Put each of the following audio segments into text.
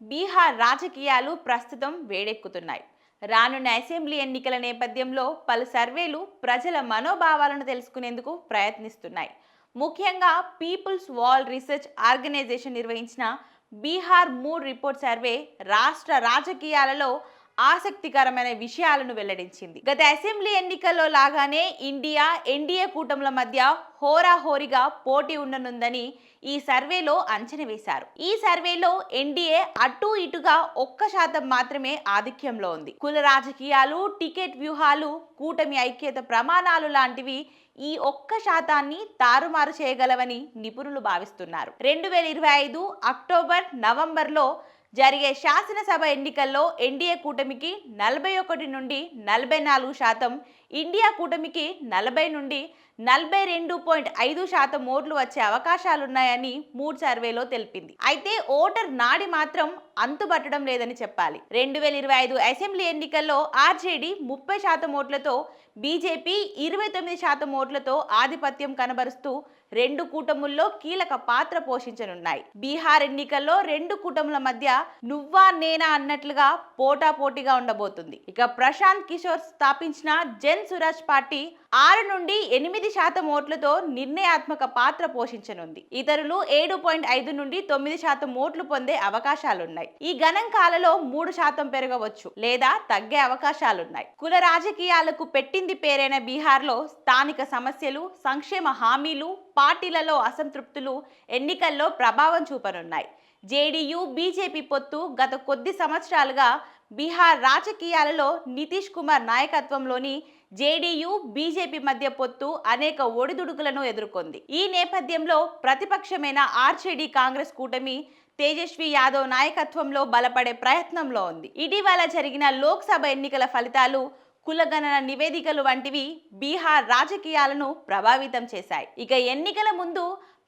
బీహార్ రాజకీయాలు ప్రస్తుతం వేడెక్కుతున్నాయి. రానున్న అసెంబ్లీ ఎన్నికల నేపథ్యంలో పలు సర్వేలు ప్రజల మనోభావాలను తెలుసుకునేందుకు ప్రయత్నిస్తున్నాయి. ముఖ్యంగా పీపుల్స్ వాల్ రీసెర్చ్ ఆర్గనైజేషన్ నిర్వహించిన బీహార్ మూడ్ రిపోర్ట్ సర్వే రాష్ట్ర రాజకీయాలలో ఆసక్తికరమైన విషయాలను వెల్లడించింది. గత అసెంబ్లీ ఎన్నికల్లో లాగానే ఇండియా ఎన్డీఏ కూటముల మధ్య హోరాహోరీగా పోటీ ఉండనుందని ఈ సర్వేలో అంచనా వేశారు. ఈ సర్వేలో ఎన్డీఏ అటు ఇటుగా ఒక్క శాతం మాత్రమే ఆధిక్యంలో ఉంది. కుల రాజకీయాలు టికెట్ వ్యూహాలు కూటమి ఐక్యత ప్రమాణాలు లాంటివి ఈ ఒక్క శాతాన్ని తారుమారు చేయగలవని నిపుణులు భావిస్తున్నారు. రెండు వేల ఇరవై ఐదు అక్టోబర్ నవంబర్లో జరిగే శాసనసభ ఎన్నికల్లో ఎన్డీఏ కూటమికి నలభై ఒకటి నుండి నలభై నాలుగు శాతం ఇండియా కూటమికి నలభై నుండి నలభై రెండు పాయింట్ ఐదు శాతం ఓట్లు వచ్చే అవకాశాలున్నాయని మూడ్ సర్వేలో తెలిపింది. అయితే ఓటర్ నాడి మాత్రం అంతుబట్టడం లేదని చెప్పాలి. రెండు వేల ఇరవై ఐదు అసెంబ్లీ ఎన్నికల్లో ఆర్జేడీ ముప్పై శాతం ఓట్లతో బీజేపీ ఇరవై తొమ్మిది శాతం ఓట్లతో ఆధిపత్యం కనబరుస్తూ రెండు కూటముల్లో కీలక పాత్ర పోషించనున్నాయి. బీహార్ ఎన్నికల్లో రెండు కూటముల మధ్య నువ్వా నేనా అన్నట్లుగా పోటాపోటీగా ఉండబోతుంది. ఇక ప్రశాంత్ కిషోర్ స్థాపించిన జన్ సురాజ్ పార్టీ ఆరు నుండి ఎనిమిది శాతం ఓట్లతో నిర్ణయాత్మక పాత్ర పోషించనుంది. ఇతరులు ఏడు పాయింట్ ఐదు నుండి తొమ్మిది శాతం ఓట్లు పొందే అవకాశాలున్నాయి. ఈ గణాంకాలలో మూడు శాతం పెరగవచ్చు లేదా తగ్గే అవకాశాలున్నాయి. కుల రాజకీయాలకు పెట్టింది పేరైన బీహార్లో స్థానిక సమస్యలు సంక్షేమ హామీలు పార్టీలలో అసంతృప్తులు ఎన్నికల్లో ప్రభావం చూపనున్నాయి. జేడీయూ బీజేపీ పొత్తు గత కొద్ది సంవత్సరాలుగా బీహార్ రాజకీయాలలో నితీష్ కుమార్ నాయకత్వంలోని జేడీయూ బీజేపీ మధ్య పొత్తు అనేక ఒడిదుడుకులను ఎదుర్కొంది. ఈ నేపథ్యంలో ప్రతిపక్షమైన ఆర్జేడీ కాంగ్రెస్ కూటమి తేజస్వి యాదవ్ నాయకత్వంలో బలపడే ప్రయత్నంలో ఉంది. ఇటీవల జరిగిన లోక్సభ ఎన్నికల ఫలితాలు కులగణన నివేదికలు వంటివి బీహార్ రాజకీయాలను ప్రభావితం చేశాయి. ఇక ఎన్నికల ముందు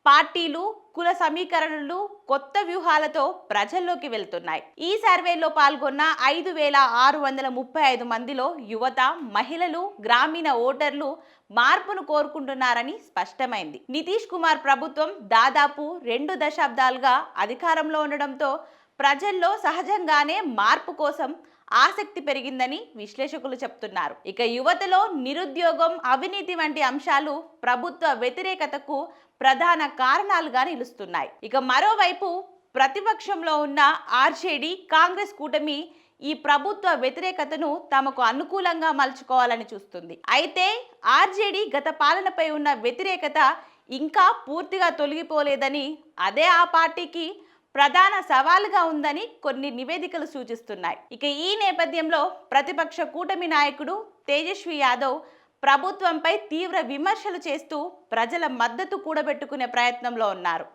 పార్టీలు కుల సమీకరణలు కొత్త వ్యూహాలతో ప్రజల్లోకి వెళ్తున్నాయి. ఈ సర్వేలో పాల్గొన్న ఐదు వేల ఆరు వందల ముప్పై ఐదు మందిలో యువత మహిళలు గ్రామీణ ఓటర్లు మార్పును కోరుకుంటున్నారని స్పష్టమైంది. నితీష్ కుమార్ ప్రభుత్వం దాదాపు రెండు దశాబ్దాలుగా అధికారంలో ఉండడంతో ప్రజల్లో సహజంగానే మార్పు కోసం ఆసక్తి పెరిగిందని విశ్లేషకులు చెప్తున్నారు. ఇక యువతలో నిరుద్యోగం అవినీతి వంటి అంశాలు ప్రభుత్వ వ్యతిరేకతకు ప్రధాన కారణాలుగా నిలుస్తున్నాయి. ఇక మరోవైపు ప్రతిపక్షంలో ఉన్న ఆర్జేడీ కాంగ్రెస్ కూటమి ఈ ప్రభుత్వ వ్యతిరేకతను తమకు అనుకూలంగా మలుచుకోవాలని చూస్తుంది. అయితే ఆర్జేడీ గత పాలనపై ఉన్న వ్యతిరేకత ఇంకా పూర్తిగా తొలగిపోలేదని అదే ఆ పార్టీకి ప్రధాన సవాలుగా ఉందని కొన్ని నివేదికలు సూచిస్తున్నాయి. ఇక ఈ నేపథ్యంలో ప్రతిపక్ష కూటమి నాయకుడు తేజస్వి యాదవ్ ప్రభుత్వంపై తీవ్ర విమర్శలు చేస్తూ ప్రజల మద్దతు కూడబెట్టుకునే ప్రయత్నంలో ఉన్నారు.